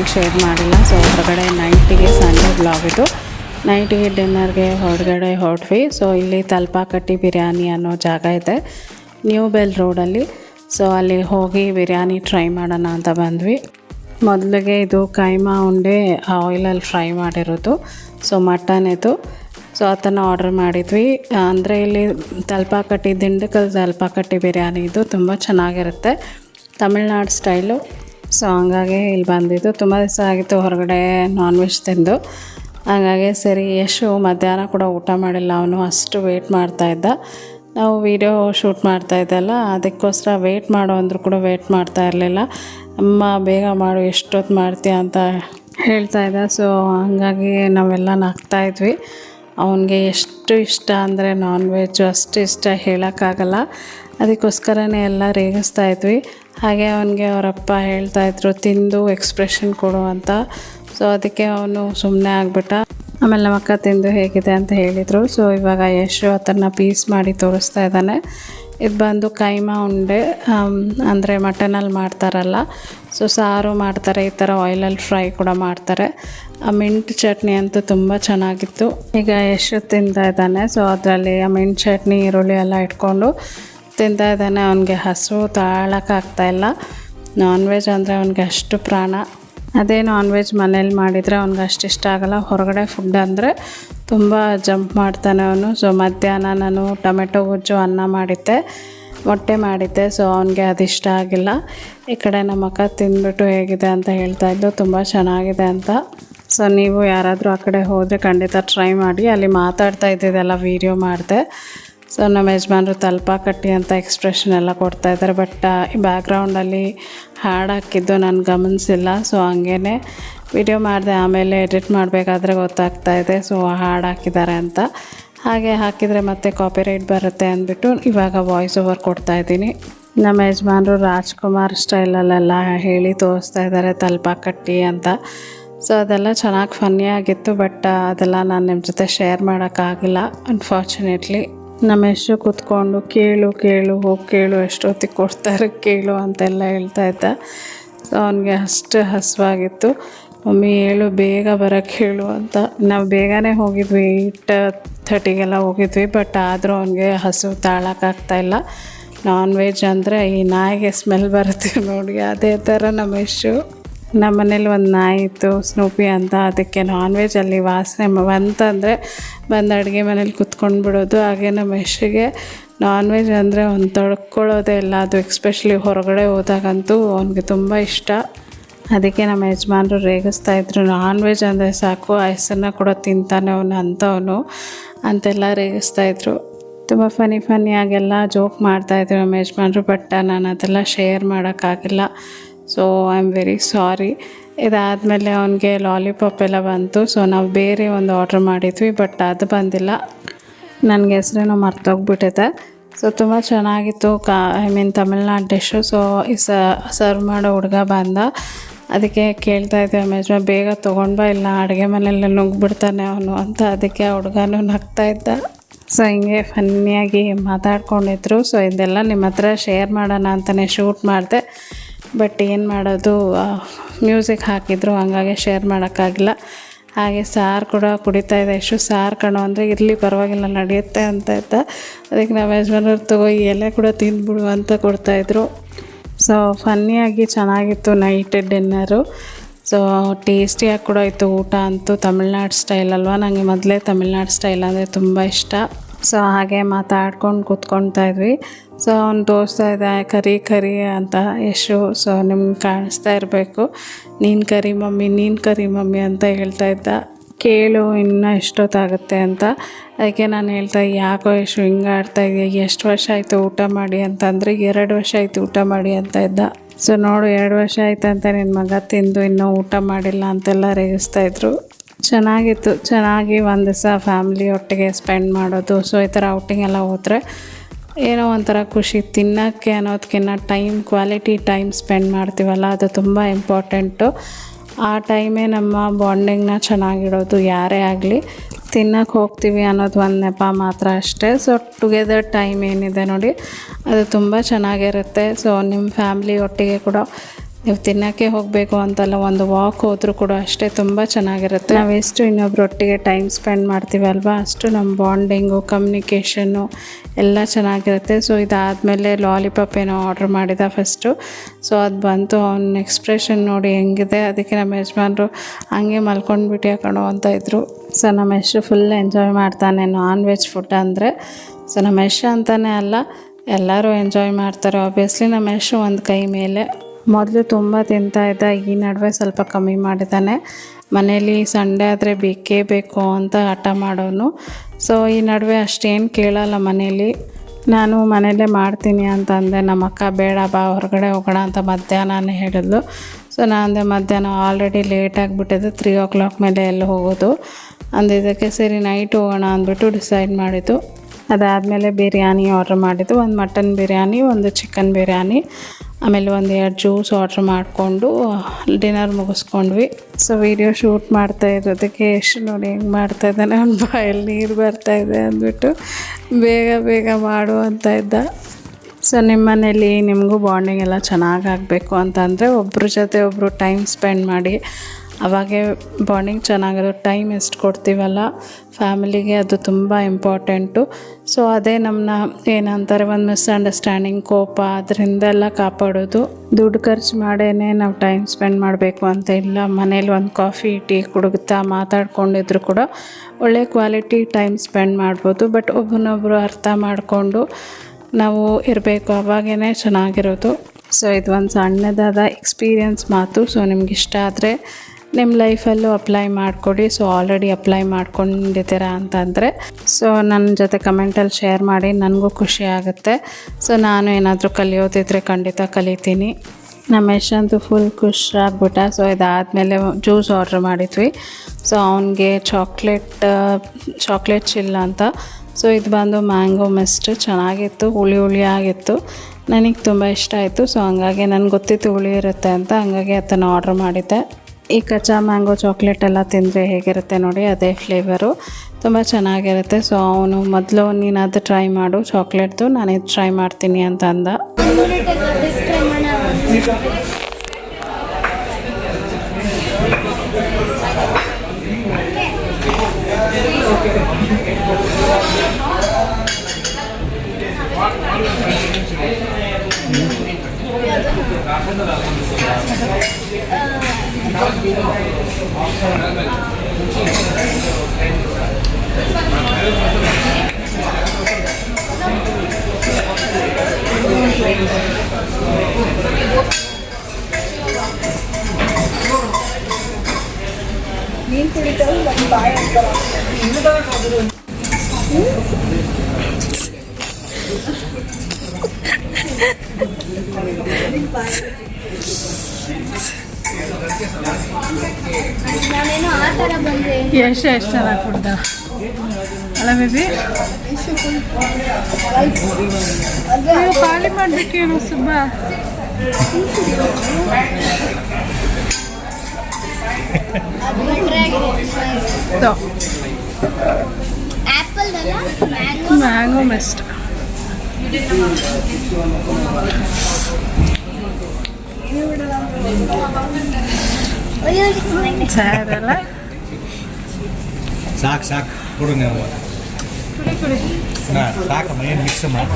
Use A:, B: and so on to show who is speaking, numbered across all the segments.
A: ಏನು ಶೇರ್ ಮಾಡಿಲ್ಲ. ಸೊ ಹೊರಗಡೆ ನೈಟಿಗೆ ಸಂಡೇ ಬ್ಲಾಗ್ ಇದು ನೈಟಿಗೆ ಡಿನ್ನರ್ಗೆ ಹೊರಗಡೆ ಹೊರಟ್ವಿ ಸೊ ಇಲ್ಲಿ ತಲ್ಪಾಕಟ್ಟಿ ಬಿರಿಯಾನಿ ಅನ್ನೋ ಜಾಗ ಇದೆ. ನ್ಯೂ ಬೆಲ್ ರೋಡಲ್ಲಿ ಸೊ ಅಲ್ಲಿ ಹೋಗಿ ಬಿರಿಯಾನಿ ಟ್ರೈ ಮಾಡೋಣ ಅಂತ ಬಂದ್ವಿ. ಮೊದಲಿಗೆ ಇದು ಕೈಮಾ ಉಂಡೆ ಆಯಿಲಲ್ಲಿ ಫ್ರೈ ಮಾಡಿರೋದು. ಸೊ ಮಟನ್ ಇದು ಸೊ ಅದನ್ನು ಆರ್ಡ್ರ್ ಮಾಡಿದ್ವಿ. ಅಂದರೆ ಇಲ್ಲಿ ತಲ್ಪಾಕಟ್ಟಿ ದಿಂಡಕಲ್ ತಲ್ಪಾಕಟ್ಟಿ ಬಿರಿಯಾನಿ ಇದು ತುಂಬ ಚೆನ್ನಾಗಿರುತ್ತೆ. ತಮಿಳ್ನಾಡು ಸ್ಟೈಲು ಸೊ ಹಂಗಾಗಿ ಇಲ್ಲಿ ಬಂದಿದ್ದು ತುಂಬ ದಿವಸ ಆಗಿತ್ತು ಹೊರಗಡೆ ನಾನ್ ವೆಜ್ ತಿಂದು. ಹಾಗಾಗಿ ಸರಿ, ಯಶು ಮಧ್ಯಾಹ್ನ ಕೂಡ ಊಟ ಮಾಡಿಲ್ಲ. ಅವನು ಅಷ್ಟು ವೆಯ್ಟ್ ಮಾಡ್ತಾಯಿದ್ದ ನಾವು ವೀಡಿಯೋ ಶೂಟ್ ಮಾಡ್ತಾ ಇದ್ದಲ್ಲ ಅದಕ್ಕೋಸ್ಕರ ವೆಯ್ಟ್ ಮಾಡು ಅಂದರೂ ಕೂಡ ವೆಯ್ಟ್ ಮಾಡ್ತಾ ಇರಲಿಲ್ಲ. ಅಮ್ಮ, ಬೇಗ ಮಾಡು, ಎಷ್ಟೊತ್ತು ಮಾಡ್ತೀಯ ಅಂತ ಹೇಳ್ತಾ ಇದ್ದ. ಸೊ ಹಂಗಾಗಿ ನಾವೆಲ್ಲ ನಗ್ತಾ ಇದ್ವಿ. ಅವನಿಗೆ ಎಷ್ಟು ಇಷ್ಟ ಅಂದರೆ ನಾನ್ ವೆಜ್ ಅಷ್ಟು ಇಷ್ಟ ಹೇಳೋಕ್ಕಾಗಲ್ಲ. ಅದಕ್ಕೋಸ್ಕರನೇ ಎಲ್ಲ ರೇಗಿಸ್ತಾ ಇದ್ವಿ. ಹಾಗೆ ಅವನಿಗೆ ಅವರಪ್ಪ ಹೇಳ್ತಾ ಇದ್ರು, ತಿಂದು ಎಕ್ಸ್ಪ್ರೆಷನ್ ಕೊಡು ಅಂತ. ಸೊ ಅದಕ್ಕೆ ಅವನು ಸುಮ್ಮನೆ ಆಗಿಬಿಟ್ಟ. ಆಮೇಲೆ ನಮ್ಮ ಅಕ್ಕ ತಿಂದು ಹೇಗಿದೆ ಅಂತ ಹೇಳಿದರು. ಸೊ ಇವಾಗ ಯಶು ಅದನ್ನು ಪೀಸ್ ಮಾಡಿ ತೋರಿಸ್ತಾ ಇದ್ದಾನೆ. ಇದು ಬಂದು ಕೈಮಾ ಉಂಡೆ ಅಂದರೆ ಮಟನಲ್ಲಿ ಮಾಡ್ತಾರಲ್ಲ. ಸೊ ಸಾರು ಮಾಡ್ತಾರೆ, ಈ ಥರ ಆಯಿಲಲ್ಲಿ ಫ್ರೈ ಕೂಡ ಮಾಡ್ತಾರೆ. ಆ ಮಿಂಟ್ ಚಟ್ನಿ ಅಂತೂ ತುಂಬ ಚೆನ್ನಾಗಿತ್ತು. ಈಗ ಯಶು ತಿಂತಾ ಇದ್ದಾನೆ. ಸೊ ಅದರಲ್ಲಿ ಆ ಮಿಂಟ್ ಚಟ್ನಿ, ಈರುಳ್ಳಿ ಎಲ್ಲ ಇಟ್ಕೊಂಡು ತಿಂತಾ ಇದ್ದಾನೆ ಅವನಿಗೆ ಹಸು ತಾಳಕ್ಕಾಗ್ತಾ ಇಲ್ಲ. ನಾನ್ ವೆಜ್ ಅಂದರೆ ಅವನಿಗೆ ಅಷ್ಟು ಪ್ರಾಣ. ಅದೇ ನಾನ್ ವೆಜ್ ಮನೇಲಿ ಮಾಡಿದರೆ ಅವ್ನಿಗೆ ಅಷ್ಟು ಇಷ್ಟ ಆಗೋಲ್ಲ. ಹೊರಗಡೆ ಫುಡ್ ಅಂದರೆ ತುಂಬ ಜಂಪ್ ಮಾಡ್ತಾನೆ ಅವನು. ಸೊ ಮಧ್ಯಾಹ್ನ ನಾನು ಟೊಮೆಟೊ ಗೊಜ್ಜು ಅನ್ನ ಮಾಡಿದ್ದೆ. ಮೊಟ್ಟೆ ಮಾಡಿದ್ದೆ. ಸೊ ಅವನಿಗೆ ಅದು ಇಷ್ಟ ಆಗಿಲ್ಲ. ಈ ಕಡೆ ನಮ್ಮ ಅಕ್ಕ ತಿಂದ್ಬಿಟ್ಟು ಹೇಗಿದೆ ಅಂತ ಹೇಳ್ತಾ ಇದ್ದು, ತುಂಬ ಚೆನ್ನಾಗಿದೆ ಅಂತ. ಸೊ ನೀವು ಯಾರಾದರೂ ಆ ಕಡೆ ಹೋದರೆ ಖಂಡಿತ ಟ್ರೈ ಮಾಡಿ. ಅಲ್ಲಿ ಮಾತಾಡ್ತಾ ಇದ್ದಿದ್ದೆಲ್ಲ ವೀಡಿಯೋ ಮಾಡಿದೆ. ಸೊ ನಮ್ಮ ಯಜಮಾನರು ತಲ್ಪ ಕಟ್ಟಿ ಅಂತ ಎಕ್ಸ್ಪ್ರೆಷನ್ ಎಲ್ಲ ಕೊಡ್ತಾ ಇದ್ದಾರೆ. ಬಟ್ ಬ್ಯಾಕ್ಗ್ರೌಂಡಲ್ಲಿ ಹಾಡು ಹಾಕಿದ್ದು ನಾನು ಗಮನಿಸಿಲ್ಲ. ಸೊ ಹಂಗೇ ವಿಡಿಯೋ ಮಾಡಿದೆ. ಆಮೇಲೆ ಎಡಿಟ್ ಮಾಡಬೇಕಾದ್ರೆ ಗೊತ್ತಾಗ್ತಾ ಇದೆ. ಸೊ ಹಾಡು ಹಾಕಿದ್ದಾರೆ ಅಂತ. ಹಾಗೆ ಹಾಕಿದರೆ ಮತ್ತೆ ಕಾಪಿರೈಟ್ ಬರುತ್ತೆ ಅಂದ್ಬಿಟ್ಟು ಇವಾಗ ವಾಯ್ಸ್ ಓವರ್ ಕೊಡ್ತಾ ಇದ್ದೀನಿ. ನಮ್ಮ ಯಜಮಾನರು ರಾಜ್ಕುಮಾರ್ ಸ್ಟೈಲಲ್ಲೆಲ್ಲ ಹೇಳಿ ತೋರಿಸ್ತಾ ಇದ್ದಾರೆ. ತಲ್ಪ ಕಟ್ಟಿ ಅಂತ. ಸೊ ಅದೆಲ್ಲ ಚೆನ್ನಾಗಿ ಫನ್ನಿ ಆಗಿತ್ತು. ಬಟ್ ಅದೆಲ್ಲ ನಾನು ನಿಮ್ಮ ಜೊತೆ ಶೇರ್ ಮಾಡೋಕ್ಕಾಗಿಲ್ಲ ಅನ್ಫಾರ್ಚುನೇಟ್ಲಿ ನಮ್ಮ ಎಷ್ಟು ಕೂತ್ಕೊಂಡು ಕೇಳು ಕೇಳು, ಹೋಗಿ ಕೇಳು, ಎಷ್ಟೊತ್ತಿಗೆ ಕೊಡ್ತಾರೆ ಕೇಳು ಅಂತೆಲ್ಲ ಹೇಳ್ತಾ ಇದ್ದ. ಸೊ ಅವನಿಗೆ ಅಷ್ಟು ಹಸುವಾಗಿತ್ತು. ಮಮ್ಮಿ, ಹೇಳು, ಬೇಗ ಬರೋಕ್ಕೆ ಹೇಳು ಅಂತ. ನಾವು ಬೇಗನೆ ಹೋಗಿದ್ವಿ ಏಯ್ಟ್ ಥರ್ಟಿಗೆಲ್ಲ ಹೋಗಿದ್ವಿ ಬಟ್ ಆದರೂ ಅವನಿಗೆ ಹಸು ತಾಳೋಕ್ಕಾಗ್ತಾಯಿಲ್ಲ ನಾನ್ ವೆಜ್ ಅಂದರೆ ಈ ನಾಯಿಗೆ ಸ್ಮೆಲ್ ಬರುತ್ತೆ ನೋಡಿ, ಅದೇ ಥರ ನಮ್ಮ ಯಶು ನಮ್ಮ ಮನೇಲಿ ಒಂದು ನಾಯಿ ಇತ್ತು ಸ್ನೂಪಿ ಅಂತ. ಅದಕ್ಕೆ ನಾನ್ ವೆಜ್ಜಲ್ಲಿ ವಾಸನೆ ಬಂತಂದರೆ ಬಂದು ಅಡುಗೆ ಮನೇಲಿ ಕುತ್ಕೊಂಡು ಬಿಡೋದು. ಹಾಗೆ ನಮ್ಮ ಹೆಸರಿಗೆ ನಾನ್ ವೆಜ್ ಅಂದರೆ ಒಂದು ತೊಳ್ಕೊಳ್ಳೋದೇ ಇಲ್ಲ. ಅದು ಎಕ್ಸ್ಪೆಷಲಿ ಹೊರಗಡೆ ಹೋದಾಗಂತೂ ಅವನಿಗೆ ತುಂಬ ಇಷ್ಟ. ಅದಕ್ಕೆ ನಮ್ಮ ಯಜಮಾನರು ರೇಗಿಸ್ತಾ ಇದ್ರು ನಾನ್ ವೆಜ್ ಅಂದರೆ ಸಾಕು ಆ ಹೆಸರನ್ನ ಕೂಡ ತಿಂತಾನೆ ಅವನು ಅಂಥವನು ಅಂತೆಲ್ಲ ರೇಗಿಸ್ತಾ ಇದ್ರು. ತುಂಬ ಫನಿ ಫನಿಯಾಗೆಲ್ಲ ಜೋಕ್ ಮಾಡ್ತಾಯಿದ್ರು ನಮ್ಮ ಯಜಮಾನರು ಬಟ್ ನಾನು ಅದೆಲ್ಲ ಶೇರ್ ಮಾಡೋಕ್ಕಾಗಿಲ್ಲ. So I am very sorry ಇದಾದಮೇಲೆ ಅವನಿಗೆ ಲಾಲಿಪಾಪ್ ಎಲ್ಲ ಬಂತು. ಸೊ ನಾವು ಬೇರೆ ಒಂದು ಆರ್ಡ್ರ್ ಮಾಡಿದ್ವಿ ಬಟ್ ಅದು ಬಂದಿಲ್ಲ. ನನಗೆ ಹೆಸ್ರೇನೋ ಮರ್ತೋಗ್ಬಿಟ್ಟಿದೆ. ಸೊ ತುಂಬ ಚೆನ್ನಾಗಿತ್ತು ಕಾ I mean Tamil Nadu dish so ಈ ಸರ್ವ್ ಮಾಡೋ ಹುಡುಗ ಬಂದ. ಅದಕ್ಕೆ ಕೇಳ್ತಾ ಇದ್ದೆ ಯಜಮಾನ್ ಬೇಗ ತೊಗೊಂಡ್ಬಾ, ಇಲ್ಲ ಅಡುಗೆ ಮನೆಯಲ್ಲ ನುಗ್ಗಿಬಿಡ್ತಾನೆ ಅವನು ಅಂತ ಅದಕ್ಕೆ ಆ ಹುಡುಗನೂ ನಗ್ತಾ ಇದ್ದ. ಸೊ ಹಿಂಗೆ ಫನ್ನಿಯಾಗಿ ಮಾತಾಡ್ಕೊಂಡಿದ್ರು. ಸೊ ಇದೆಲ್ಲ ನಿಮ್ಮ ಹತ್ರ ಶೇರ್ ಮಾಡೋಣ ಅಂತಲೇ ಶೂಟ್ ಮಾಡಿದೆ. ಬಟ್ ಏನು ಮಾಡೋದು ಮ್ಯೂಸಿಕ್ ಹಾಕಿದ್ರು ಹಂಗಾಗಿ ಶೇರ್ ಮಾಡೋಕ್ಕಾಗಿಲ್ಲ. ಹಾಗೆ ಸಾರು ಕೂಡ ಕುಡಿತಾ ಇದೆ. ಎಷ್ಟು ಸಾರು ಕಣೋ ಅಂದರೆ ಇರಲಿ, ಪರವಾಗಿಲ್ಲ, ನಡೆಯುತ್ತೆ ಅಂತ ಇದ್ದ. ಅದಕ್ಕೆ ನಾವು ಯಜಮಾನವ್ರು ತಗೋ ಈ ಎಲೆ ಕೂಡ ತಿಂದ್ಬಿಡು ಅಂತ ಕೊಡ್ತಾಯಿದ್ರು ಸೊ ಫನ್ನಿಯಾಗಿ ಚೆನ್ನಾಗಿತ್ತು ನೈಟ್ ಡಿನ್ನರು ಸೊ ಟೇಸ್ಟಿಯಾಗಿ ಕೂಡ ಇತ್ತು ಊಟ ಅಂತೂ ತಮಿಳ್ನಾಡು ಸ್ಟೈಲ್ ಅಲ್ವಾ? ನನಗೆ ಮೊದಲೇ ತಮಿಳ್ನಾಡು ಸ್ಟೈಲ್ ಅಂದರೆ ತುಂಬ ಇಷ್ಟ. ಸೊ ಹಾಗೆ ಮಾತಾಡ್ಕೊಂಡು ಕೂತ್ಕೊಳ್ತಾ ಇದ್ವಿ. ಸೊ ಅವ್ನು ತೋರಿಸ್ತಾ ಇದ್ದ ಕರಿ ಕರಿ ಅಂತ ಯಶು. ಸೊ ನಿಮ್ಗೆ ಕಾಣಿಸ್ತಾ ಇರಬೇಕು. ನೀನು ಕರಿ ಮಮ್ಮಿ, ನೀನು ಕರಿ ಮಮ್ಮಿ ಅಂತ ಹೇಳ್ತಾ ಇದ್ದ. ಕೇಳು, ಇನ್ನೂ ಎಷ್ಟೊತ್ತಾಗುತ್ತೆ ಅಂತ. ಅದಕ್ಕೆ ನಾನು ಹೇಳ್ತಾ, ಯಾಕೋ ಯಶು ಹಿಂಗೆ ಆಡ್ತಾ ಇದೆಯಾ? ಎಷ್ಟು ವರ್ಷ ಆಯಿತು ಊಟ ಮಾಡಿ ಅಂತಂದರೆ ಎರಡು ವರ್ಷ ಆಯಿತು ಊಟ ಮಾಡಿ ಅಂತ ಇದ್ದ. ಸೊ ನೋಡು, ಎರಡು ವರ್ಷ ಆಯ್ತು ಅಂತ ನಿನ್ನ ಮಗ ತಿಂದು ಇನ್ನೂ ಊಟ ಮಾಡಿಲ್ಲ ಅಂತೆಲ್ಲ ರೇಗಿಸ್ತಾ ಇದ್ರು. ಚೆನ್ನಾಗಿತ್ತು. ಚೆನ್ನಾಗಿ ಒಂದು ದಿವಸ ಫ್ಯಾಮ್ಲಿ ಒಟ್ಟಿಗೆ ಸ್ಪೆಂಡ್ ಮಾಡೋದು. ಸೊ ಈ ಥರ ಔಟಿಂಗ್ ಎಲ್ಲ ಹೋದರೆ ಏನೋ ಒಂಥರ ಖುಷಿ. ತಿನ್ನೋಕ್ಕೆ ಅನ್ನೋದಕ್ಕಿಂತ ಟೈಮ್ ಕ್ವಾಲಿಟಿ ಟೈಮ್ ಸ್ಪೆಂಡ್ ಮಾಡ್ತೀವಲ್ಲ, ಅದು ತುಂಬ ಇಂಪಾರ್ಟೆಂಟು ಆ ಟೈಮೇ ನಮ್ಮ ಬಾಂಡಿಂಗ್ನ ಚೆನ್ನಾಗಿಡೋದು ಯಾರೇ ಆಗಲಿ. ತಿನ್ನಕ್ಕೆ ಹೋಗ್ತೀವಿ ಅನ್ನೋದು ಒಂದು ನೆಪ ಮಾತ್ರ ಅಷ್ಟೇ. ಸೊ ಟುಗೆದರ್ ಟೈಮ್ ಏನಿದೆ ನೋಡಿ, ಅದು ತುಂಬ ಚೆನ್ನಾಗಿರುತ್ತೆ. ಸೊ ನಿಮ್ಮ ಫ್ಯಾಮ್ಲಿ ಒಟ್ಟಿಗೆ ಕೂಡ ನೀವು ತಿನ್ನೋಕ್ಕೆ ಹೋಗಬೇಕು ಅಂತಲ್ಲ, ಒಂದು ವಾಕ್ ಹೋದರೂ ಕೂಡ ಅಷ್ಟೇ ತುಂಬ ಚೆನ್ನಾಗಿರುತ್ತೆ. ನಾವು ಎಷ್ಟು ಇನ್ನೊಬ್ರೊಟ್ಟಿಗೆ ಟೈಮ್ ಸ್ಪೆಂಡ್ ಮಾಡ್ತೀವಲ್ವ ಅಷ್ಟು ನಮ್ಮ ಬಾಂಡಿಂಗು ಕಮ್ಯುನಿಕೇಷನ್ನು ಎಲ್ಲ ಚೆನ್ನಾಗಿರುತ್ತೆ. ಸೊ ಇದಾದಮೇಲೆ ಲಾಲಿಪಾಪ್ ಏನೋ ಆರ್ಡ್ರ್ ಮಾಡಿದ ಫಸ್ಟು ಸೊ ಅದು ಬಂತು. ಅವನ ಎಕ್ಸ್ಪ್ರೆಷನ್ ನೋಡಿ ಹೆಂಗಿದೆ. ಅದಕ್ಕೆ ನಮ್ಮ ಯಜಮಾನರು ಹಂಗೆ ಮಲ್ಕೊಂಡ್ಬಿಟ್ಟು ಹಾಕೋಣ ಅಂತ ಇದ್ದರು ಸೊ ನಮ್ಮ ಎಷ್ಟು ಫುಲ್ ಎಂಜಾಯ್ ಮಾಡ್ತಾನೆ. ನಾನ್ ವೆಜ್ ಫುಡ್ ಅಂದರೆ. ಸೊ ನಮ್ಮ ಯಶ್ ಅಂತಲೇ ಅಲ್ಲ, ಎಲ್ಲರೂ ಎಂಜಾಯ್ ಮಾಡ್ತಾರೆ. ಆಬ್ವಿಯಸ್ಲಿ ನಮ್ಮ ಯಶು ಒಂದು ಕೈ ಮೇಲೆ. ಮೊದಲು ತುಂಬ ತಿಂತಾ ಇದ್ದ, ಈ ನಡುವೆ ಸ್ವಲ್ಪ ಕಮ್ಮಿ ಮಾಡಿದ್ದಾನೆ. ಮನೇಲಿ ಸಂಡೆ ಆದರೆ ಬೇಕೇ ಬೇಕು ಅಂತ ಹಠ ಮಾಡೋನು. ಸೊ ಈ ನಡುವೆ ಅಷ್ಟೇನು ಕೇಳಲ್ಲ ಮನೇಲಿ ನಾನು ಮನೇಲೇ ಮಾಡ್ತೀನಿ ಅಂತ ಅಂದೆ. ನಮ್ಮ ಅಕ್ಕ, ಬೇಡ, ಬಾ, ಹೊರಗಡೆ ಹೋಗೋಣ ಅಂತ ಮಧ್ಯಾಹ್ನನೇ ಹೇಳಿದ್ಲು. ಸೊ ನಾನು ಅಂದೆ, ಮಧ್ಯಾಹ್ನ ಆಲ್ರೆಡಿ ಲೇಟ್ ಆಗಿಬಿಟ್ಟಿದ್ದು ತ್ರೀ ಓ ಕ್ಲಾಕ್ ಮೇಲೆ ಎಲ್ಲ ಹೋಗೋದು? ಅಂದಿದ್ದಕ್ಕೆ ಸರಿ ನೈಟ್ ಹೋಗೋಣ ಅಂದ್ಬಿಟ್ಟು ಡಿಸೈಡ್ ಮಾಡಿದ್ದು. ಅದಾದಮೇಲೆ ಬಿರಿಯಾನಿ ಆರ್ಡ್ರ್ ಮಾಡಿದ್ದು. ಒಂದು ಮಟನ್ ಬಿರಿಯಾನಿ, ಒಂದು ಚಿಕನ್ ಬಿರಿಯಾನಿ. ಆಮೇಲೆ ಒಂದು ಎರಡು ಜ್ಯೂಸ್ ಆರ್ಡ್ರ್ ಮಾಡಿಕೊಂಡು ಡಿನ್ನರ್ ಮುಗಿಸ್ಕೊಂಡ್ವಿ. ಸೊ ವಿಡಿಯೋ ಶೂಟ್ ಮಾಡ್ತಾ ಇರೋದಕ್ಕೆ ಎಷ್ಟು ನೋಡಿ ಹೆಂಗೆ ಮಾಡ್ತಾ ಇದ್ದಾನೆ. ಅವ್ನ ಬಾಯಲ್ಲಿ ನೀರು ಬರ್ತಾ ಇದೆ ಅಂದ್ಬಿಟ್ಟು ಬೇಗ ಬೇಗ ಮಾಡು ಅಂತ ಇದ್ದ. ಸೊ ನಿಮ್ಮ ಮನೇಲಿ ನಿಮಗೂ ಬಾಂಡಿಂಗ್ ಎಲ್ಲ ಚೆನ್ನಾಗಿ ಆಗಬೇಕು ಅಂತಂದರೆ ಒಬ್ಬರ ಜೊತೆ ಒಬ್ಬರು ಟೈಮ್ ಸ್ಪೆಂಡ್ ಮಾಡಿ ಅವಾಗೆ ಬಾಂಡಿಂಗ್ ಚೆನ್ನಾಗಿರೋ ಟೈಮ್ ಎಷ್ಟು ಕೊಡ್ತೀವಲ್ಲ, ಫ್ಯಾಮಿಲಿಗೆ ಅದು ತುಂಬ ಇಂಪಾರ್ಟೆಂಟು. ಸೊ ಅದೇ ನಮ್ಮನ್ನ ಏನಂತಾರೆ, ಒಂದು ಮಿಸ್ಅಂಡರ್ಸ್ಟ್ಯಾಂಡಿಂಗ್ ಕೋಪ ಅದರಿಂದೆಲ್ಲ ಕಾಪಾಡೋದು. ದುಡ್ಡು ಖರ್ಚು ಮಾಡೇ ನಾವು ಟೈಮ್ ಸ್ಪೆಂಡ್ ಮಾಡಬೇಕು ಅಂತ ಇಲ್ಲ, ಮನೇಲಿ ಒಂದು ಕಾಫಿ, ಟೀ ಕುಡುಗ್ತಾ ಮಾತಾಡ್ಕೊಂಡಿದ್ರು ಕೂಡ ಒಳ್ಳೆ ಕ್ವಾಲಿಟಿ ಟೈಮ್ ಸ್ಪೆಂಡ್ ಮಾಡ್ಬೋದು. ಬಟ್ ಒಬ್ಬನೊಬ್ಬರು ಅರ್ಥ ಮಾಡಿಕೊಂಡು ನಾವು ಇರಬೇಕು ಅವಾಗೇ ಚೆನ್ನಾಗಿರೋದು. ಸೊ ಇದು ಒಂದು ಸಣ್ಣದಾದ ಎಕ್ಸ್ಪೀರಿಯನ್ಸ್ ಮಾತು. ಸೊ ನಿಮ್ಗೆ ಇಷ್ಟ ಆದರೆ ನಿಮ್ಮ ಲೈಫಲ್ಲೂ ಅಪ್ಲೈ ಮಾಡಿಕೊಡಿ. ಸೊ ಆಲ್ರೆಡಿ ಅಪ್ಲೈ ಮಾಡ್ಕೊಂಡಿದ್ದೀರಾ ಅಂತಂದರೆ ಸೊ ನನ್ನ ಜೊತೆ ಕಮೆಂಟಲ್ಲಿ ಶೇರ್ ಮಾಡಿ, ನನಗೂ ಖುಷಿ ಆಗುತ್ತೆ. ಸೊ ನಾನು ಏನಾದರೂ ಕಲಿಯೋದಿದ್ರೆ ಖಂಡಿತ ಕಲಿತೀನಿ. ನಮ್ಮ ಯಶಂತು ಫುಲ್ ಖುಷಿಯಾಗ್ಬಿಟ್ಟ ಸೊ ಇದಾದಮೇಲೆ ಜ್ಯೂಸ್ ಆರ್ಡ್ರ್ ಮಾಡಿದ್ವಿ. ಸೊ ಅವನಿಗೆ ಚಾಕ್ಲೇಟ್ ಚಾಕ್ಲೇಟ್ ಚಿಲ್ಲ ಅಂತ. ಸೊ ಇದು ಬಂದು ಮ್ಯಾಂಗೋ ಮಿಸ್ಟ್ ಚೆನ್ನಾಗಿತ್ತು, ಹುಳಿ ಹುಳಿ ಆಗಿತ್ತು. ನನಗೆ ತುಂಬ ಇಷ್ಟ ಆಯಿತು. ಸೊ ಹಂಗಾಗಿ ನನಗೆ ಗೊತ್ತಿತ್ತು ಹುಳಿ ಇರುತ್ತೆ ಅಂತ, ಹಂಗಾಗಿ ಅದನ್ನು ಆರ್ಡ್ರ್ ಮಾಡಿದ್ದೆ. ಈ ಕಚ್ಚಾ ಮ್ಯಾಂಗೋ ಚಾಕ್ಲೇಟ್ ಎಲ್ಲ ತಿಂದರೆ ಹೇಗಿರುತ್ತೆ ನೋಡಿ, ಅದೇ ಫ್ಲೇವರು ತುಂಬ ಚೆನ್ನಾಗಿರುತ್ತೆ. ಸೊ ಅವನು ಮೊದಲು ನೀನು ಅದು ಟ್ರೈ ಮಾಡು ಚಾಕ್ಲೇಟ್ದು ನಾನು ಇದು ಟ್ರೈ ಮಾಡ್ತೀನಿ ಅಂತ ಅಂದ.
B: ನಾನೇನೋ ಆ ಥರ ಬಂದೆ
A: ಎಷ್ಟು ಎಷ್ಟು ಚೆನ್ನಾಗಿ ಕುಡ್ದ? ಅಲ್ಲ ಬೇಬಿ ನೀವು ಖಾಲಿ ಮಾಡಬೇಕೇನು ಸುಬ್ಬ?
B: ಮ್ಯಾಂಗೋ
A: ಮಿಸ್ಟ್
B: ಅಯ್ಯೋ
A: ಚೆನ್ನಾಗಿರಲ್ಲ
C: ಸಾಕು ಸಾಕು. ಕೊಡು ನೀವು. ಸಾಕಮ್ಮ ಏನು ಮಿಕ್ಸ್ ಮಾಡಿ.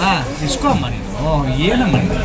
C: ಹಾಂ ಇಸ್ಕೊಮ್ಮ ನೀನು. ಏನಮ್ಮ ನೀನು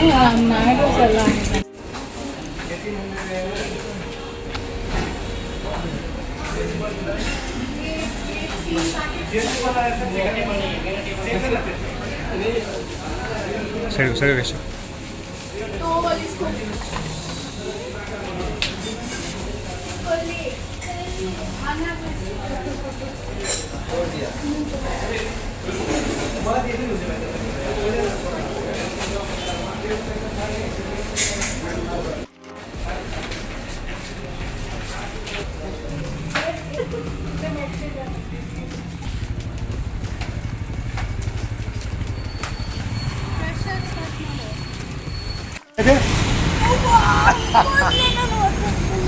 C: ತಳಪ ಕಡ್ದಾಗಲ್ಲ ಗೊತ್ತಾಯ್ತು ಸರಿ ಸರಿ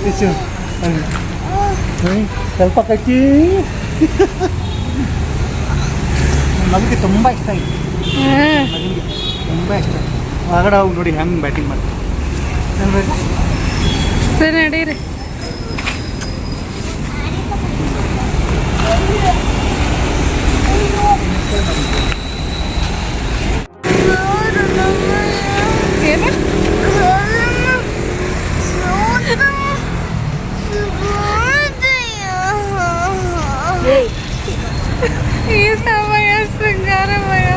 C: ರೇಷ ಸ್ವಲ್ಪ ಕಚ್ಚಿ ನಮಗೆ ತುಂಬ ಇಷ್ಟ ಆಯ್ತು. ಮಗನಿಗೆ ತುಂಬ ಇಷ್ಟ ಹೊರಗಡೆ ಹೋಗಿ ನೋಡಿ ಹೆಂಗೆ ಬ್ಯಾಟಿಂಗ್ ಮಾಡ್ತಾರೆ. ಏನ್ಬೇಕು
D: ಸರಿ, ನಡೀರಿ. ಏನು ಈ ಸಮಯ ಶೃಂಗಾರಮಯ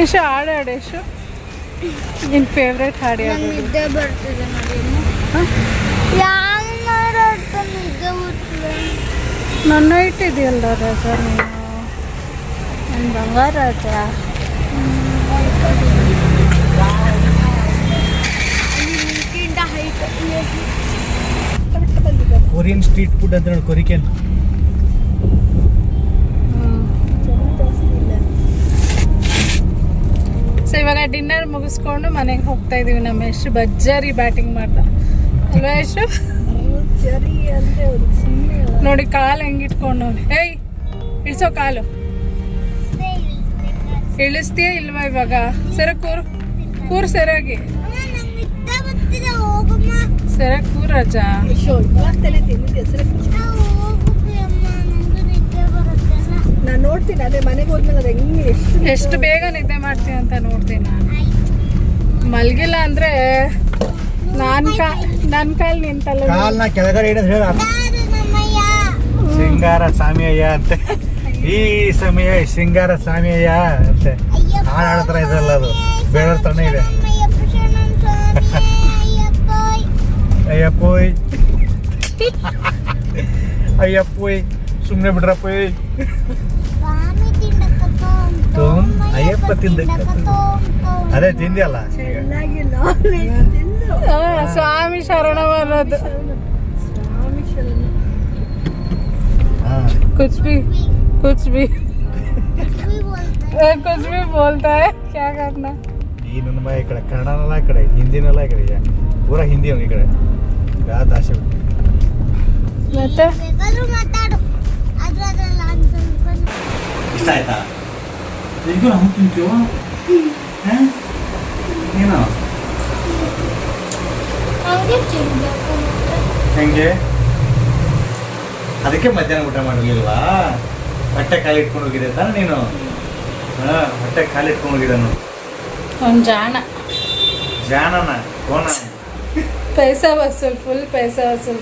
D: ಎಷ್ಟು ಹಾಡು ಹಾಡು ಎಷ್ಟು ನಿನ್ನ ಫೇವ್ರೆಟ್ ಹಾಡು ಯಾವುದು?
B: ನಿದ್ದೆ ಬರ್ತಿದೆ
D: ನನ್ನ ಇಟ್ಟಿದೆಯಲ್ಲ ರಾಜ ನೀನು? ನನ್ನ ಬಂಗಾರ ರಾಜ.
C: ಕೊರಿಯನ್ ಸ್ಟ್ರೀಟ್ ಫುಡ್ ಅಂತ ನೋಡಿ ಕೊರಿಕೆನ್
D: ಸೊ ಇವಾಗ ಡಿನ್ನರ್ ಮುಗಿಸ್ಕೊಂಡು ಮನೆಗೆ ಹೋಗ್ತಾ ಇದೀವಿ ನಮ್ಮ ಯಶ್. ಬಜ್ಜರಿ ಬ್ಯಾಟಿಂಗ್ ಮಾಡ್ದ ಅಲ್ವಾ
B: ಯಶ್?
D: ನೋಡಿ ಕಾಲು ಹೆಂಗಿಟ್ಕೊಂಡು ಏಯ್ ಇಳಿಸೋ ಕಾಲು. ಇಳಿಸ್ತೀಯ ಇಲ್ವಾ ಇವಾಗ? ಸರ ಕೂರು. ಕೂರು ಸರಿಯಾಗಿ
B: ಸರ ಬರ್ತಿದೆ ರಜಾ.
D: ಸರ ಕೂರ್.
E: ನಾನು ನೋಡ್ತೀನಿ ಅದೇ ಮನೆಗೆ ಹೋದ್ಮೇಲೆ ಅದು ಹೆಂಗೆ ಎಷ್ಟು
D: ಎಷ್ಟು ಬೇಗ ನಿದ್ದೆ ಮಾಡ್ತೀನಿ ಅಂತ ನೋಡ್ತೀನಿ ನಾನು. ಮಲ್ಗಿಲ್ಲ ಅಂದ್ರೆ ನಾನ್ ಕಾ ನನ್ನ ಕಾಲ್ ನಿಂತಲ್ಲ
C: ಕಾಲ್ನ ಕೆಳಗಡೆ ಹಿಡಿದು ಹೇಳ. ಶೃಂಗಾರ ಸ್ವಾಮಿಯಯ್ಯ ಅಂತೆ. ಈ ಸಮಯ ಶೃಂಗಾರ ಸ್ವಾಮಿಯಯ್ಯ ಅಂತೆ. ಹಾಡು ಹಾಡ್ತಾರ ಇದಲ್ಲ ಅದು. ಬೇರೆ ತಾನೇ ಇದೆ.
B: ಅಯ್ಯಪ್ಪೋಯ್.
C: ಅಯ್ಯಪ್ಪೋಯ್. ಸುಮ್ಮನೆ ಬಿಡ್ರಪ್ಪೋಯ್.
B: ತಿಂಡಕ್ಕ ತೋಂ
C: ತೋಂ, ಅಯ್ಯಪ್ಪ ತಿಂದಕ್ಕ
B: ತೋಂ ತೋಂ
C: ಅದೇ ತಿಂದಿಯಲ್ಲ ಈಗ
E: ಚೆನ್ನಾಗಿ ನಾಲೆಜ್ ತಿಂದು
D: ಆ, ಸ್ವಾಮಿ ಶರಣ ಬರೋದು
E: ಸ್ವಾಮಿ ಶರಣ
C: ಹಾ
D: कुछ भी कुछ भी
B: भी बोलते
D: ए, कुछ भी बोलता है क्या करना
C: ಈ ನನ್ನ ಬಾಯಿ ಈ ಕಡೆ ಕನ್ನಡನೆಲ್ಲ ಈ ಕಡೆ ಹಿಂದಿನೆಲ್ಲ ಈ ಕಡೆ ಪೂರಾ ಹಿಂದಿ ಅವ್ನು ಈ ಕಡೆ ಯಾವ ಭಾಷೆ
D: ಮತ್ತೆ
B: ಬೇಕಾದ್ರೂ ಮಾತಾಡು ಆದ್ರೂ ಅದ್ರಲ್ಲಿ ಅನ್ಕೊಂಡು
C: ಇಷ್ಟ ಆಯ್ತಾ ಇದು ನಮ್ಮ ತಿಂತು ಏನು
B: ಹೆಂಗೆ
C: ಅದಕ್ಕೆ ಮಧ್ಯಾಹ್ನ ಊಟ ಮಾಡಲಿಲ್ವಾ ಹೊಟ್ಟೆ ಖಾಲಿ ಇಟ್ಕೊಂಡು ಹೋಗಿದೆ ತಾನೆ ನೀನು ಹಾಂ ಹೊಟ್ಟೆ ಖಾಲಿ ಇಟ್ಕೊಂಡು ಹೋಗಿದ್ದಾನು
D: ಒಂದು ಜಾಣ
C: ಜಾಣನ ಕೋನ
D: ಪೈಸಾ ವಸೂಲ್ ಫುಲ್ ಪೈಸಾ ವಸೂಲ್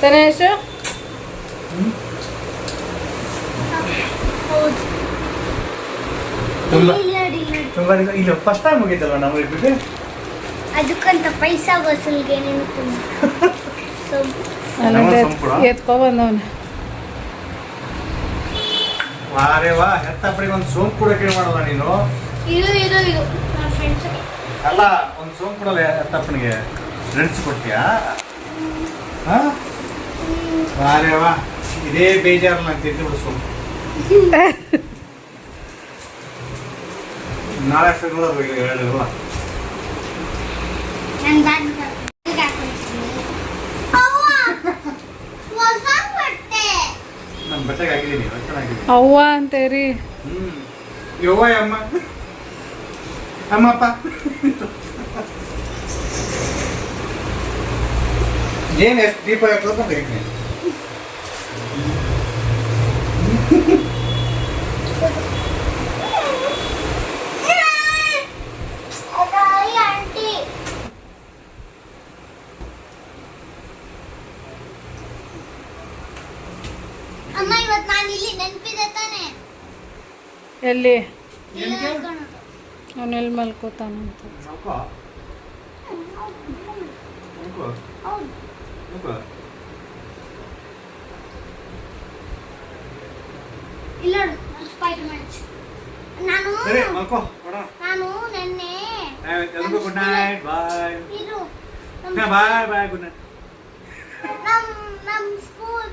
D: ತನೇಶು
B: ಹೌದು
C: ತುಂಬ
B: ಇಲ್ಲ ಇಲ್ಲ
C: ತುಂಬ ಇಲ್ಲ ಫಸ್ಟ್ ಟೈಮ್ ಹೋಗಿದ್ದಲ್ವ ನಾವು ಇಬ್ಬರಿಗೆ
B: ಅದಕ್ಕಂತ ಪೈಸಾ ವಸೂಲ್ಗೆ ನೀನು ತುಂಬ ಸೊ
C: ನಮ್ಮ ಸಂಪುಳ?
D: ಎತ್ಕೊ ಬಂದವನು
C: ವಾರೇ ವಾ ಹೆತ್ತಪ್ಪಡಿಗೆ ಒಂದು ಸೋಂಪು ಕೂಡ ಕೇಳಿ ಮಾಡಲ್ಲ ನೀನು?
B: ಇದು ಇದು ಇದು
C: ಅಲ್ಲ ಒಂದು ಸೋಂಪು ಕೊಡಲ್ಲ ಹೆತ್ತಪ್ಪನಿಗೆ. ಫ್ರೆಂಡ್ಸ್ ಕೊಡ್ತೀಯಾ? ಹಾ? ವಾರೇ ವಾ ಇದೇ ಬೇಜಾರು ನಾನು ತಿಂದು ಬಿಡು ಸೋಂಪು ನಾಳೆ ಅಷ್ಟು ಹೇಳಿರಲ್ಲ
B: ನನ್ನ ಬ್ಯಾಗ್ ಅವ್ವ ಹೊಸ ಬಟ್ಟೆ
C: ನಾನು ಬಟ್ಟೆಗೆ ಹಾಕಿದ್ದೀನಿ ಬಟ್ಟೆ ಹಾಕಿದ್ದೀನಿ
D: ಅವ್ವ ಅಂತೇರಿ
C: ಹ್ಮ್ ಯವ್ವ ಅಮ್ಮ ಅಮ್ಮಪ್ಪ ಏನ್ ಎಷ್ಟು ದೀಪ ಹಾಕೋದು ತೆಗಿತೀನಿ
A: ಎಲ್ಲಿ? ಅವನು ಎಲ್ಲಿ ಮಲ್ಕೋತಾನಂತ.
B: ನಾನು ನೆನ್ನೆ
C: good night
B: bye
C: bye bye good night
B: ನಮ್ ನಮ್ ಸ್ಕೂಲ್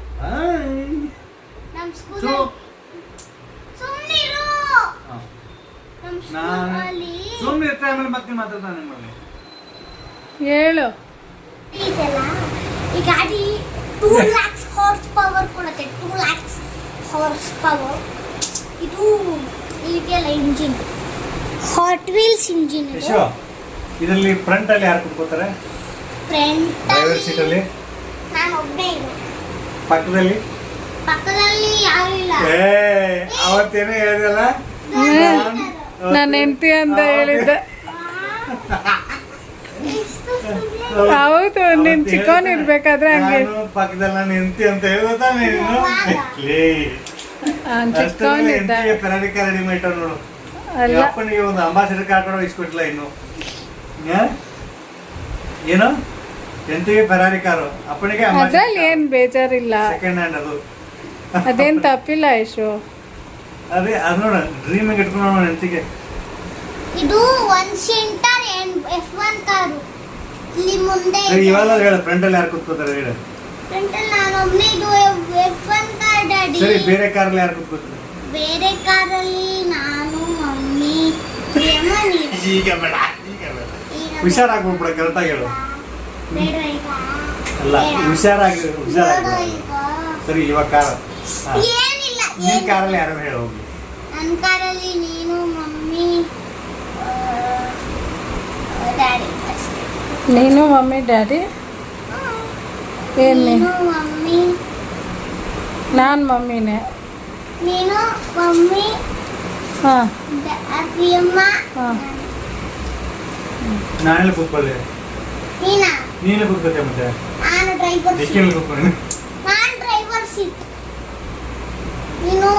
B: ನಮ್ ಸ್ಕೂಲ್
C: ಸೊ
B: ಸುಮ್ಮನಿರು ನಮ್
C: ನಾನು
B: ಸ್ಕೂಲ್ ಅಲ್ಲಿ
C: ಸುಮ್ಮನೆ ಇರ್ತಾ ಆಮೇಲೆ ಮತ್ತೆ ಮಾತಾಡ್ತಾನೆ ನೋಡಿ
A: ಹೇಳು.
B: ಇದೆಲ್ಲ ಈ ಗಾಡಿ ಟೂ ಲ್ಯಾಕ್ಸ್ ಹಾರ್ಸ್ ಪವರ್ ಕೊಡುತ್ತೆ. ಟೂ ಲ್ಯಾಕ್ಸ್ ಹಾರ್ಸ್ ಪವರ್ ಇದು ಇದೆಯಲ್ಲ ಇಂಜಿನ್ ಹಾಟ್ ವೀಲ್ಸ್ ಇಂಜಿನ್
C: ಯಶೋ ಇದರಲ್ಲಿ ಫ್ರಂಟ್ ಅಲ್ಲಿ ಯಾರು ಕುತ್ಕೋತಾರೆ?
B: ಫ್ರಂಟ್
C: ಡ್ರೈವರ್ ಸೀಟ್ ಅಲ್ಲಿ.
B: ನಾನು ಒಬ್ಬನೇ ಇರು
C: ಪಕ್ಕದಲ್ಲಿ?
B: ಪಕ್ಕದಲ್ಲಿ ಯಾರು ಇಲ್ಲ?
C: ಏ ಅವತ್ತೇನೋ ಹೇಳಿದಲ್ಲ
A: ನನ್ನ ಹೆಂಡತಿ ಅಂತ ಹೇಳಿದ್ದೆ. ಹೌದು ನೀನ್ ಚಿಕ್ಕವನ್ ಇರ್ಬೇಕಾದ್ರೆ ಹಂಗೆ.
C: ಪಕ್ಕದಲ್ಲಿ ಹೆಂಡತಿ ಅಂತ ಹೇಳ್ತಾ ನೀನು?
A: ಚಿಕ್ಕವನ್ ಇದ್ದ.
C: ಕಾರ್ ರೆಡಿ ಮಾಡಿಟ್ಟ ನೋಡು.
A: ಅಲ್ಲ.
C: ಅಪ್ಪನಿಗೆ ಒಂದು ಅಂಬಾಸಿಡರ್ ಕಾರ್ ಇಸ್ಕೊಟ್ಲ ಇನ್ನು? ಏನು? ಎಂತಿಗೆ ಫೆರಾರಿ ಕಾರು ಅಪ್ಪನಿಗೆ
A: ಅದ್ರಲ್ಲಿ ಏನ್ ಬೇಜಾರಿಲ್ಲ.
C: ಸೆಕೆಂಡ್ ಹ್ಯಾಂಡ್ ಅದು.
A: ಅದೇನ್ ತಪ್ಪಿಲ್ಲ ಯಶು.
C: ಅದೇ ಅದು ನೋಡ ಡ್ರೀಮ್ ಇಟ್ಕೊಂಡು ನೋಡೋಣ ಹೆಂಡತಿಗೆ.
B: ಇದು one centre F one car ಇಲ್ಲಿ ಮುಂದೆ
C: ಇವೆಲ್ಲ ಹೇಳು ಫ್ರಂಟ್ ಅಲ್ಲಿ ಯಾರು ಕುತ್ಕೋತಾರೆ ಹೇಳು.
B: ಫ್ರಂಟ್ ಅಲ್ಲಿ ನಾನು ಒಬ್ಬನೇ ಇದು ಎಫ್ ಒನ್ ಕಾರ್ ಡ್ಯಾಡಿ
C: ಸರಿ ಬೇರೆ ಕಾರಲ್ಲಿ ಯಾರು ಕೂತ್ಕೊತಾರೆ?
B: ಬೇರೆ ಕಾರಲ್ಲಿ ನಾನು ಮಮ್ಮಿ
C: ಈಗ ಬೇಡ ಈಗ ಬೇಡ.
B: ಹೋಗ್ಬಿಡ
C: ಹುಷಾರಾಗ್ಬಿಡ್ಬಿಡ ಕರೆಕ್ಟಾಗಿ ಹೇಳು.
B: ಬೇಡ ಈಗ.
C: ಅಲ್ಲ. ಹುಷಾರಾಗಿ ಹುಷಾರಾಗಿ ಸರಿ ಇವಾಗ ಕಾರ್ ಹಾ.
B: ಏನಿಲ್ಲ
C: ಕಾರಲ್ಲಿ ಯಾರು ಹೇಳು ಹೋಗಿ
B: ನನ್ನ ಕಾರಲ್ಲಿ ನೀನು ಮಮ್ಮಿ ಡ್ಯಾಡಿ ಅಷ್ಟೇ.
A: ನೀನು ಮಮ್ಮಿ ಡ್ಯಾಡಿ? ಏನು
B: ನೀನು ಮಮ್ಮಿ?
A: ನಾನು ಮಮ್ಮಿನೇ.
B: ನೀನು ಮಮ್ಮಿ
A: ಹಾ.
B: ಪ್ರಿಯಮ್ಮ
A: ಹಾ.
C: ನಾನೆಲ್ಲ ಕೂತ್ಕೊಳ್ಳಿ.
B: ನೀನಾ?
C: ನೀನು ಕೂತ್ಕೋತೆ ಮತ್ತೆ?
B: ನಾನು ಡ್ರೈವರ್
C: ಡಿಕ್ಕಿಯಲ್ಲಿ ಕೂತ್ಕೊಳ್ಳಿ.
B: ನಾನು ಡ್ರೈವರ್ ಸೀಟ್ ನೀನು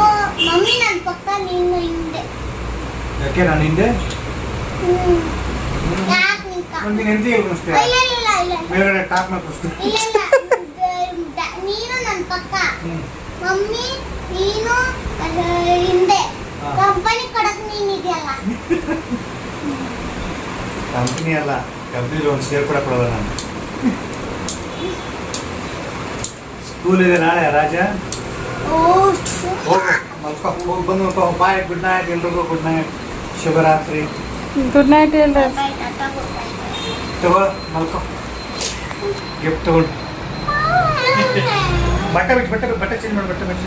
B: ಮಮ್ಮಿ ನನ್ನ ಪಕ್ಕ ನೀನು ಹಿಂದೆ.
C: ಯಾಕೆ ನಾನು ಹಿಂದೆ.
B: ಯಾಕ್ ನಿಂಕ
C: ಒಂದು
B: ಇಲ್ಲ ಇಲ್ಲ ಇಲ್ಲ ಇಲ್ಲ.
C: ಮೇಲ್ಗಡೆ ಟಾಪ್ ಮೇಲೆ ಕೂರಿಸ್ತೀನಿ
B: ಇಲ್ಲ ಇಲ್ಲ ದ- ದ- ನೀನು ನನ್ನ ಪಕ್ಕ.
C: ಹ್ಮ್.
B: ಮಮ್ಮಿ ನೀನು ಹಿಂದೆ.
C: ಹಾ.
B: ಕಂಪನಿ ಕೊಡಕ್ ನೀನಿದೆಯಲ್ಲ
C: ಕಂಪ್ನಿ ಅಲ್ಲ. ಕಂಪನಿ ಒಂದು ಶೇರ್ ಕೂಡ ಕೊಡೋಲ್ಲ ನಾನು. ಸ್ಕೂಲ್ ಇದೆ ನಾಳೆ ರಾಜ? ಬಾಯ್ ಗುಡ್ ನೈಟ್ ಎಲ್ರಿಗೂ ಗುಡ್ ನೈಟ್ ಶುಭರಾತ್ರಿ
A: ಗುಡ್ ನೈಟ್ ಹೇಳ್ರಿ
B: ಬಾಯ್ ಟಾಟಾ ಗುಡ್ ಬೈ.
C: ತಗೋ ಮಲ್ಕೋ ಗಿಫ್ಟ್ ತಗೊಂಡು ಬಟ್ಟೆ ಬಿಟ್ಟು ಬಟ್ಟೆ ಬಟ್ಟೆ ಚೇಂಜ್ ಮಾಡಿ ಬಟ್ಟೆ ಬಿಟ್ಟು